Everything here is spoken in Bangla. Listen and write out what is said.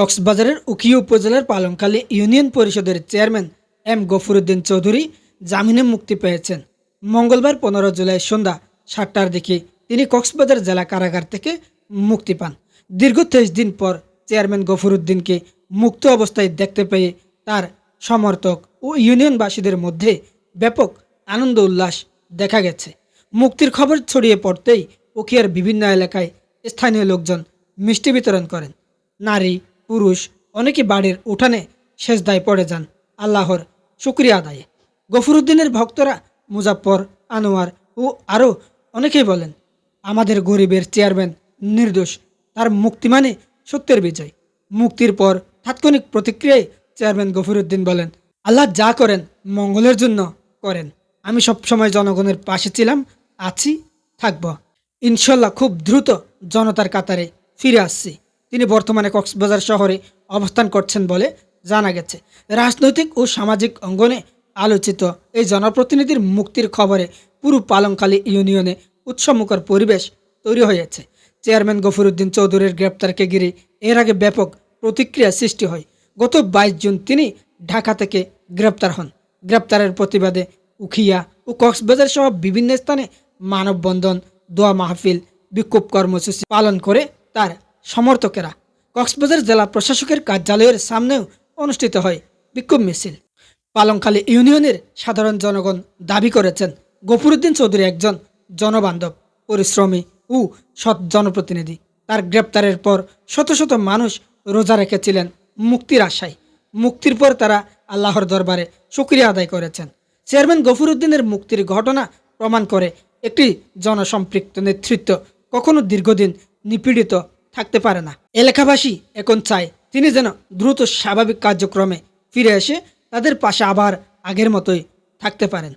কক্সবাজারের উখিয়া উপজেলার পালংখালী ইউনিয়ন পরিষদের চেয়ারম্যান এম গফুরুদ্দিন চৌধুরী জামিনে মুক্তি পেয়েছেন। মঙ্গলবার পনেরো জুলাই সন্ধ্যা সাতটার দিকে তিনি কক্সবাজার জেলা কারাগার থেকে মুক্তি পান। দীর্ঘ তেইশ দিন পর চেয়ারম্যান গফুরুদ্দিনকে মুক্ত অবস্থায় দেখতে পেয়ে তার সমর্থক ও ইউনিয়নবাসীদের মধ্যে ব্যাপক আনন্দ উল্লাস দেখা গেছে। মুক্তির খবর ছড়িয়ে পড়তেই উখিয়ার বিভিন্ন এলাকায় স্থানীয় লোকজন মিষ্টি বিতরণ করেন। নারী পুরুষ অনেকে বাড়ির উঠানে শেষ সেজদায় পড়ে যান। আল্লাহর শুক্রিয়া আদায়ে। গফরুদ্দিনের ভক্তরা মুজাফর আনোয়ার ও আরও অনেকেই বলেন, আমাদের গরিবের চেয়ারম্যান নির্দোষ। তার মুক্তি মানে সত্যের বিজয়। মুক্তির পর তাৎক্ষণিক প্রতিক্রিয়ায় চেয়ারম্যান গফিরুদ্দিন বলেন, আল্লাহ যা করেন মঙ্গলের জন্য করেন। আমি সবসময় জনগণের পাশে ছিলাম, আছি, থাকব। ইনশাল্লাহ খুব দ্রুত জনতার কাতারে ফিরে আসছি। তিনি বর্তমানে কক্সবাজার শহরে অবস্থান করছেন বলে জানা গেছে। রাজনৈতিক ও সামাজিক অঙ্গনে আলোচিত এই জনপ্রতিনিধির মুক্তির খবরে পুরো পালংখালী ইউনিয়নে উৎসবমুখর পরিবেশ তৈরি হয়েছে। চেয়ারম্যান গফিরুদ্দিন চৌধুরীর গ্রেপ্তারকে ঘিরে এর আগে ব্যাপক প্রতিক্রিয়া সৃষ্টি হয়। গত বাইশ জুন তিনি ঢাকা থেকে গ্রেপ্তার হন। গ্রেপ্তারের প্রতিবাদে উখিয়া ও কক্সবাজার সহ বিভিন্ন স্থানে মানববন্ধন, দোয়া মাহফিল, বিক্ষোভ কর্মসূচি পালন করে তার সমর্থকেরা কক্সবাজার জেলা প্রশাসকের কার্যালয়ের সামনেও অনুষ্ঠিত হয় বিক্ষোভ মিছিল। পালংখালী ইউনিয়নের সাধারণ জনগণ দাবি করেছেন, গফুরুদ্দিন চৌধুরী একজন জনবান্ধব, পরিশ্রমী ও সৎ জনপ্রতিনিধি। তার গ্রেপ্তারের পর শত শত মানুষ রোজা রেখেছিলেন মুক্তির আশায়। মুক্তির পর তারা আল্লাহর দরবারে শুক্রিয়া আদায় করেছেন। চেয়ারম্যান গফুরুদ্দিনের মুক্তির ঘটনা প্রমাণ করে একটি জনসম্পৃক্ত নেতৃত্ব কখনো দীর্ঘদিন নিপীড়িত থাকতে পারে না। এলাকাবাসী এখন চায় তিনি যেন দ্রুত স্বাভাবিক কার্যক্রমে ফিরে এসে তাদের পাশে আবার আগের মতোই থাকতে পারেন।